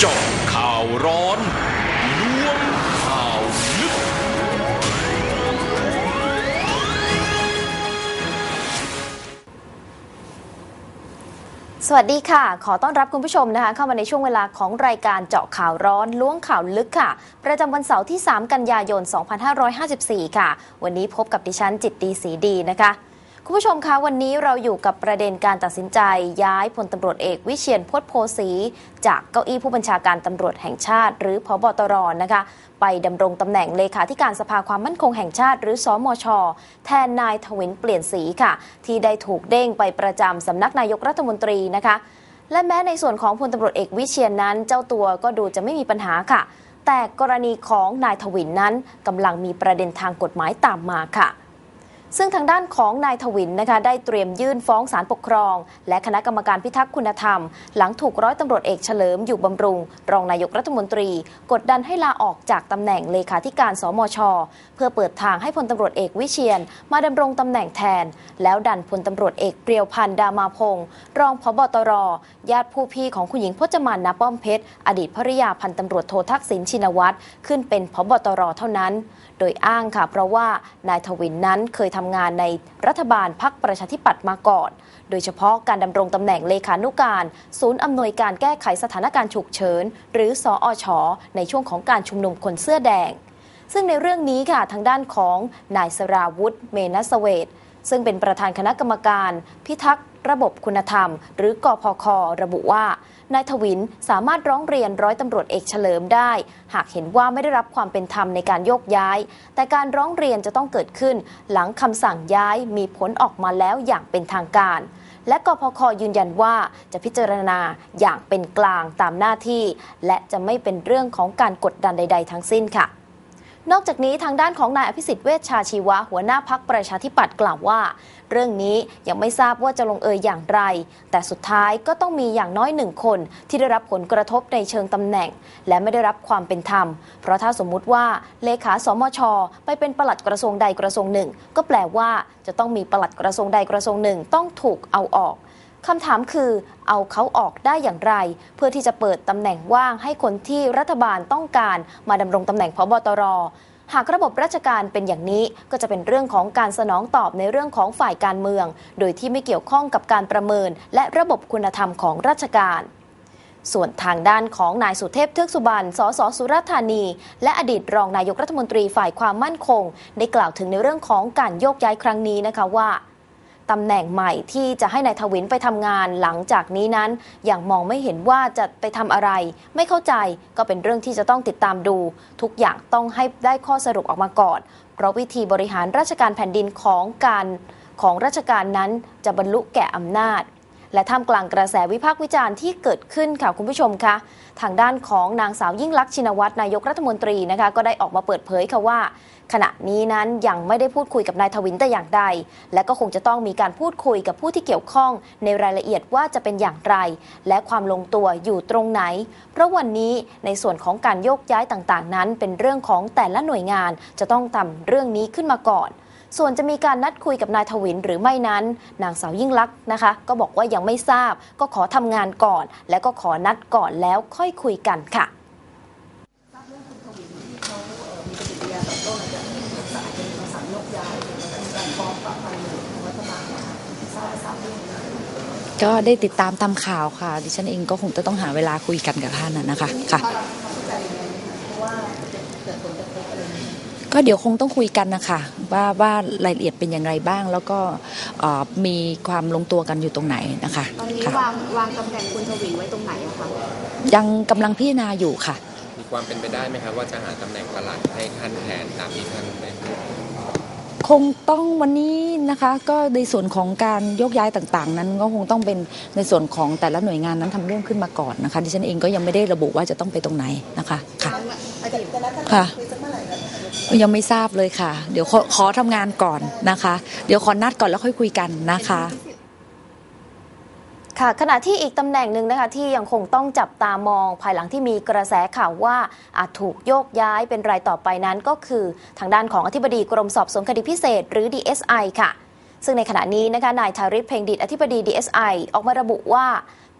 เจาะข่าวร้อนล้วงข่าวลึก สวัสดีค่ะ ขอต้อนรับคุณผู้ชมนะคะ เข้ามาในช่วงเวลาของรายการเจาะข่าวร้อนล้วงข่าวลึกค่ะ ประจำวันเสาร์ที่ 3 กันยายน 2554 ค่ะ วันนี้พบกับดิฉันจิตดีสีดีนะคะ คุณผู้ชมคะวันนี้เราอยู่กับประเด็นการตัดสินใจ ย้ายพลตำรวจเอกวิเชียนพจน์โพสีจากเก้าอี้ผู้บัญชาการตำรวจแห่งชาติ หรือพบตรนะคะ ไปดำรงตำแหน่งเลขาธิการสภาความมั่นคงแห่งชาติ หรือสอมช แทนนายทวินเปลี่ยนสีค่ะ ที่ได้ถูกเด้งไปประจำสำนักนายกรัฐมนตรีนะคะ และแม้ในส่วนของพลตำรวจเอกวิเชียนนั้น เจ้าตัวก็ดูจะไม่มีปัญหาค่ะ แต่กรณีของนายทวินนั้นกำลังมีประเด็นทางกฎหมายตามมาค่ะ ซึ่งทางด้านของนายทวินนะคะได้เตรียมยื่นฟ้องศาลปกครอง และคณะกรรมการพิทักษ์คุณธรรม หลังถูกร้อยตำรวจเอกเฉลิมอยู่บำรุง รองนายกรัฐมนตรี กดดันให้ลาออกจากตำแหน่งเลขาธิการสมช เพื่อเปิดทางให้พลตำรวจเอกวิเชียน มาดำรงตำแหน่งแทน แล้วดันพลตำรวจเอกเปรียวพันธ์ดามาพงศ์รองพบตร ญาติผู้พี่ของคุณหญิงพจมานนาป้อมเพชรอดีตภริยาพันตำรวจโททักษิณชินวัตรขึ้นเป็นพบตรเท่านั้น โดยอ้างค่ะเพราะว่านายทวินนั้นเคยทำงานในรัฐบาลพักประชาธิปัตย์มาก่อน โดยเฉพาะการดำรงตำแหน่งเลขานุการ ศูนย์อำนวยการแก้ไขสถานการณ์ฉุกเฉิน หรือสออชอในช่วงของการชุมนุมคนเสื้อแดง ซึ่งในเรื่องนี้ค่ะทางด้านของนายสราวุธเมนัสเวตซึ่งเป็นประธานคณะกรรมการ พิทักษ์ ระบบคุณธรรม หรือกอพคระบุว่านายทวินสามารถร้องเรียนร้อยตำรวจเอกเฉลิมได้ หากเห็นว่าไม่ได้รับความเป็นธรรมในการโยกย้าย แต่การร้องเรียนจะต้องเกิดขึ้น หลังคำสั่งย้ายมีผลออกมาแล้วอย่างเป็นทางการ และกพคยืนยันว่าจะพิจารณาอย่างเป็นกลางตามหน้าที่ และจะไม่เป็นเรื่องของการกดดันใด ๆ ทั้งสิ้นค่ะ นอกจากนี้ทางด้านของนายอภิสิทธิ์เวชชาชีวะ หัวหน้าพักประชาธิปัตย์กล่าวว่า เรื่องนี้ยังไม่ทราบว่าจะลงเอยอย่างไร แต่สุดท้ายก็ต้องมีอย่างน้อยหนึ่งคน ที่ได้รับผลกระทบในเชิงตำแหน่ง และไม่ได้รับความเป็นธรรม เพราะถ้าสมมุติว่าเลขาสมช ไปเป็นปลัดกระทรวงใดกระทรวงหนึ่ง ก็แปลว่าจะต้องมีปลัดกระทรวงใดกระทรวงหนึ่ง ต้องถูกเอาออก คำถามคือเอาเขาออกได้อย่างไร เพื่อที่จะเปิดตำแหน่งว่างให้คนที่รัฐบาลต้องการมาดำรงตำแหน่งพบตรหากระบบราชการเป็นอย่างนี้ก็จะเป็นเรื่องของการสนองตอบในเรื่องของฝ่ายการเมือง โดยที่ไม่เกี่ยวข้องกับการประเมิน และระบบคุณธรรมของราชการ ส่วนทางด้านของนายสุเทพเทือกสุบรรณสสสุรธานี และอดีตรองนายกรัฐมนตรีฝ่ายความมั่นคง ได้กล่าวถึงในเรื่องของการโยกย้ายครั้งนี้นะคะว่า ตำแหน่งใหม่ที่จะให้นายทวินไปทำงานหลังจากนี้นั้นยังมองไม่เห็นว่าจะไปทำอะไร ไม่เข้าใจก็เป็นเรื่องที่จะต้องติดตามดู ทุกอย่างต้องให้ได้ข้อสรุปออกมาก่อน เพราะวิธีบริหารราชการแผ่นดินของการของราชการนั้นจะบรรลุแก่อำนาจและท่ามกลางกระแสวิพากษ์วิจารณ์ที่เกิดขึ้นค่ะคุณผู้ชมคะทางด้านของนางสาวยิ่งลักษณ์ชินวัตรนายกรัฐมนตรีนะคะ ก็ได้ออกมาเปิดเผยค่ะว่า ขณะนี้นั้นยังไม่ได้พูดคุยกับนายทวินแต่อย่างใด และก็คงจะต้องมีการพูดคุยกับผู้ที่เกี่ยวข้อง ในรายละเอียดว่าจะเป็นอย่างไร และความลงตัวอยู่ตรงไหน เพราะวันนี้ในส่วนของการโยกย้ายต่างๆ นั้น เป็นเรื่องของแต่ละหน่วยงานจะต้องทำเรื่องนี้ขึ้นมาก่อนส่วนจะมีการนัดคุยกับนายทวินหรือไม่นั้น นางสาวยิ่งลักษณ์นะคะ ก็บอกว่ายังไม่ทราบ ก็ขอทำงานก่อน และก็ขอนัดก่อนแล้วค่อยคุยกันค่ะ ก็ได้ติดตามตามข่าวค่ะ ดิฉันเองก็คงจะต้องหาเวลาคุยกันกับท่านนะนะคะค่ะก็เดี๋ยวคงต้องคุยกันนะคะว่าว่ารายละเอียดเป็นอย่างไรบ้าง แล้วก็เอ่อมีความลงตัวกันอยู่ตรงไหนนะคะตอนนี้ค่ะวางวางตำแหน่งคุณทวินไว้ตรงไหนอะคะยังกำลังพิจารณาอยู่ค่ะ มีความเป็นไปได้ไหมครับว่าจะหาตำแหน่งประหลัดให้ท่านแทนตามที่ท่านได้พูด คงต้องวันนี้นะคะก็ในส่วนของการโยกย้ายต่างๆ นั้นก็คงต้องเป็นในส่วนของแต่ละหน่วยงานนั้นทำเรื่องขึ้นมาก่อนนะคะดิฉันเองก็ยังไม่ได้ระบุว่าจะต้องไปตรงไหนนะคะค่ะค่ะยังไม่ทราบเลยค่ะ เดี๋ยวขอขอทำงานก่อนนะคะ เดี๋ยวขอนัดก่อนแล้วค่อยคุยกันนะคะ ค่ะขณะที่อีกตำแหน่งหนึ่งนะคะที่ยังคงต้องจับตามอง ภายหลังที่มีกระแสข่าวว่าอาจถูกโยกย้ายเป็นรายต่อไปนั้นก็คือ ทางด้านของอธิบดีกรมสอบสวนคดีพิเศษ หรือ DSI ค่ะ ซึ่งในขณะนี้นะคะนายธาริศเพ่งดิตอธิบดี DSI ออกมาระบุว่า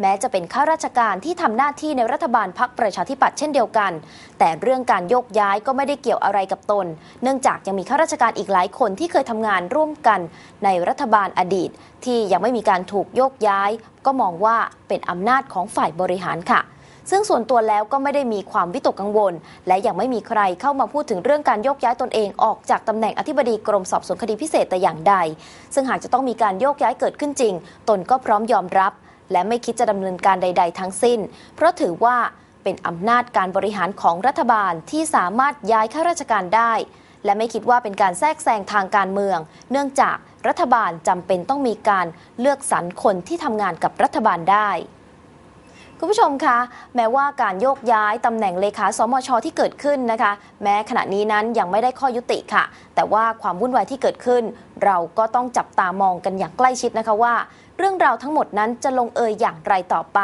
แม้จะเป็นข้าราชการที่ทำหน้าที่ในรัฐบาลพักประชาธิปัตย์เช่นเดียวกัน แต่เรื่องการโยกย้ายก็ไม่ได้เกี่ยวอะไรกับตน เนื่องจากยังมีข้าราชการอีกหลายคนที่เคยทำงานร่วมกันในรัฐบาลอดีต ที่ยังไม่มีการถูกโยกย้าย ก็มองว่าเป็นอำนาจของฝ่ายบริหารค่ะซึ่งส่วนตัวแล้วก็ไม่ได้มีความวิตกกังวล และยังไม่มีใครเข้ามาพูดถึงเรื่องการโยกย้ายตนเองออกจากตำแหน่งอธิบดีกรมสอบสวนคดีพิเศษแต่อย่างใด ซึ่งหากจะต้องมีการโยกย้ายเกิดขึ้นจริง ตนก็พร้อมยอมรับ และไม่คิดจะดำเนินการใด ๆ ทั้งสิ้น เพราะถือว่าเป็นอำนาจการบริหารของรัฐบาลที่สามารถย้ายข้าราชการได้ และไม่คิดว่าเป็นการแทรกแซงทางการเมือง เนื่องจากรัฐบาลจำเป็นต้องมีการเลือกสรรคนที่ทำงานกับรัฐบาลได้คุณผู้ชมคะแม้ว่าการโยกย้ายตำแหน่งเลขาสมชที่เกิดขึ้นนะคะ แม้ขณะนี้นั้นยังไม่ได้ข้อยุติค่ะ แต่ว่าความวุ่นวายที่เกิดขึ้น เราก็ต้องจับตามองกันอย่างใกล้ชิดนะคะว่า เรื่องราวทั้งหมดนั้นจะลงเอยอย่างไรต่อไป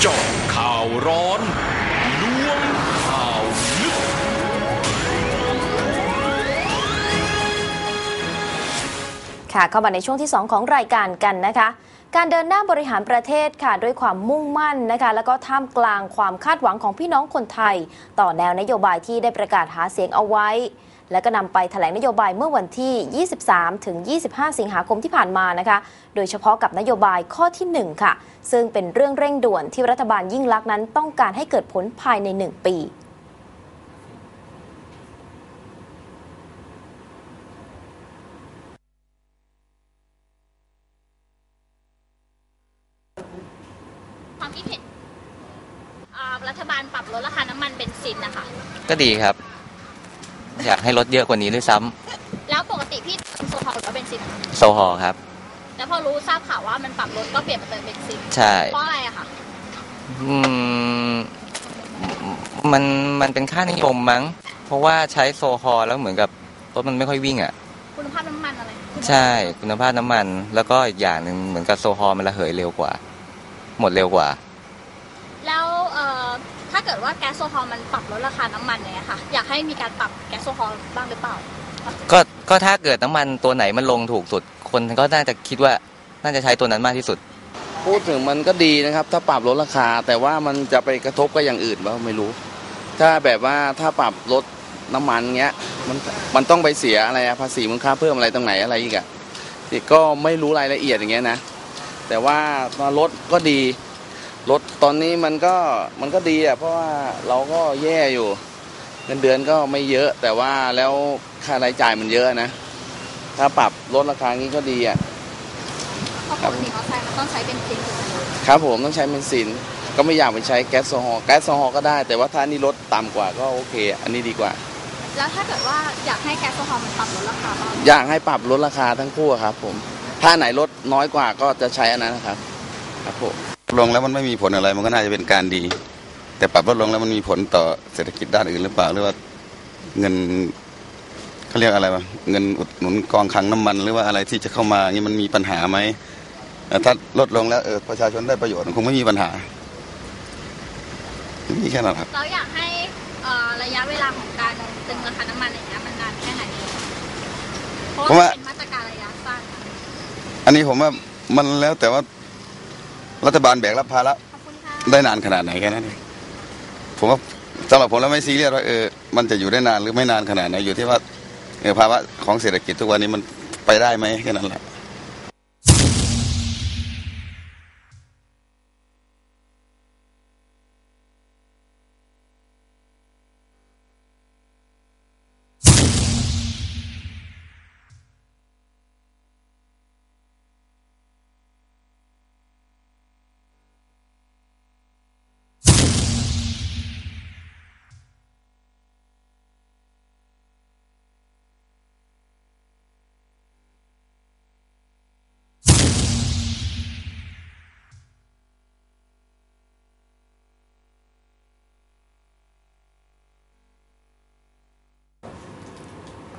เจาะข่าวร้อนล้วงข่าวลึกค่ะเข้ามาในช่วงที่ 2 ของรายการกันนะคะการเดินหน้าบริหารประเทศค่ะด้วยความมุ่งมั่นนะคะแล้วก็ท่ามกลางความคาดหวังของพี่น้องคนไทย ต่อแนวนโยบายที่ได้ประกาศหาเสียงเอาไว้ และก็นำไปแถลงนโยบายเมื่อวันที่ 23 ถึง 25 สิงหาคมที่ผ่านมานะคะ โดยเฉพาะกับนโยบายข้อที่ 1 ค่ะ ซึ่งเป็นเรื่องเร่งด่วนที่รัฐบาลยิ่งลักษณ์นั้นต้องการให้เกิดผลภายใน 1 ปีความคิดเห็นอ่ารัฐบาลปรับลดราคาน้ำมันเบนซินนะคะ ก็ดีครับ อยากให้ลดเยอะกว่านี้ด้วยซ้ำแล้วปกติพี่เติมโซฮอลหรือว่าเบนซินโซฮอลครับ แล้วพอรู้ทราบข่าวว่ามันปรับลดก็เปลี่ยนมาเติมเบนซินใช่ เพราะอะไรอะคะอืมมันมันเป็นค่านิยมมั้ง เพราะว่าใช้โซฮอลแล้วเหมือนกับรถมันไม่ค่อยวิ่งอะ คุณภาพน้ำมันอะไรใช่คุณภาพน้ำมัน แล้วก็อีกอย่างหนึ่งเหมือนกับโซฮอลมันระเหยเร็วกว่า หมดเร็วกว่าแล้วเอ่อถ้าเกิดว่าแก๊สโซฮอลมันปรับลดราคาน้ำมันเนี่ยค่ะ อยากให้มีการปรับแก๊สโซฮอลบ้างหรือเปล่า ก็ก็ถ้าเกิดน้ำมันตัวไหนมันลงถูกสุด คนก็น่าจะคิดว่าน่าจะใช้ตัวนั้นมากที่สุด พูดถึงมันก็ดีนะครับ ถ้าปรับลดราคา แต่ว่ามันจะไปกระทบกับอย่างอื่นว่าไม่รู้ ถ้าแบบว่าถ้าปรับลดน้ำมันเงี้ยมันมันต้องไปเสียอะไรอะภาษีมูลค่าเพิ่มอะไรตรงไหนอะไรอีกอะนี่ก็ไม่รู้รายละเอียดอย่างเงี้ยนะ แต่ว่ามาลดก็ดี ลดตอนนี้มันก็มันก็ดีอะเพราะว่าเราก็แย่อยู่ เงินเดือนก็ไม่เยอะ แต่ว่าแล้วค่ารายจ่ายมันเยอะนะ ถ้าปรับลดราคางี้ก็ดีอะเพราะปกติมอเตอร์ไซค์มันต้องใช้เบนซินถูกไหมคะครับผมต้องใช้เบนซินก็ไม่อยากไปใช้แก๊สโซฮอล์แก๊สโซฮอล์ก็ได้ แต่ว่าถ้านี่ลดต่ำกว่าก็โอเค อันนี้ดีกว่า แล้วถ้าเกิดว่าอยากให้แก๊สโซฮอลมันปรับลดราคาบ้างอยากให้ปรับลดราคาทั้งคู่ครับผมถ้าไหนลดน้อยกว่าก็จะใช้อันนั้นนะครับ ครับผม ลงแล้วมันไม่มีผลอะไรมันก็น่าจะเป็นการดี แต่ปรับลดลงแล้วมันมีผลต่อเศรษฐกิจด้านอื่นหรือเปล่าหรือว่าเงินเขาเรียกอะไรวะเงินอุดหนุนกองคลังน้ำมัน หรือว่าอะไรที่จะเข้ามาอย่างนี้มันมีปัญหาไหมเอ่อถ้าลดลงแล้วเออประชาชนได้ประโยชน์มันคงไม่มีปัญหามีแค่นั้นครับเราอยากให้เอ่อระยะเวลาของการตึงราคาน้ำมันอย่างเงี้ยมันนานแค่ไหนเพราะว่ามันเป็นมาตรการระยะสั้นอันนี้ผมว่ามันแล้วแต่ว่า รัฐบาลแบกรับภาระขอบคุณค่ะได้นานขนาดไหนแค่นั้นเองผมว่าสำหรับผมแล้วไม่ซีเรียสว่าเออมันจะอยู่ได้นานหรือไม่นานขนาดไหนอยู่ที่ว่าเออภาวะของเศรษฐกิจทุกวันนี้มันไปได้ไหมแค่นั้นแหละ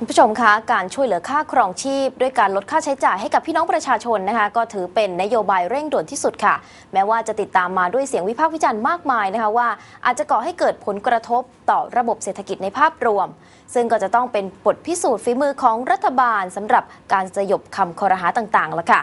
คุณผู้ชมคะการช่วยเหลือค่าครองชีพ ด้วยการลดค่าใช้จ่ายให้กับพี่น้องประชาชนนะคะก็ถือเป็นนโยบายเร่งด่วนที่สุดค่ะ แม้ว่าจะติดตามมาด้วยเสียงวิพากษ์วิจารณ์มากมายนะคะว่า อาจจะก่อให้เกิดผลกระทบต่อระบบเศรษฐกิจในภาพรวม ซึ่งก็จะต้องเป็นบทพิสูจน์ฝีมือของรัฐบาลสำหรับการสยบคำคอรหาต่างๆแล้วค่ะ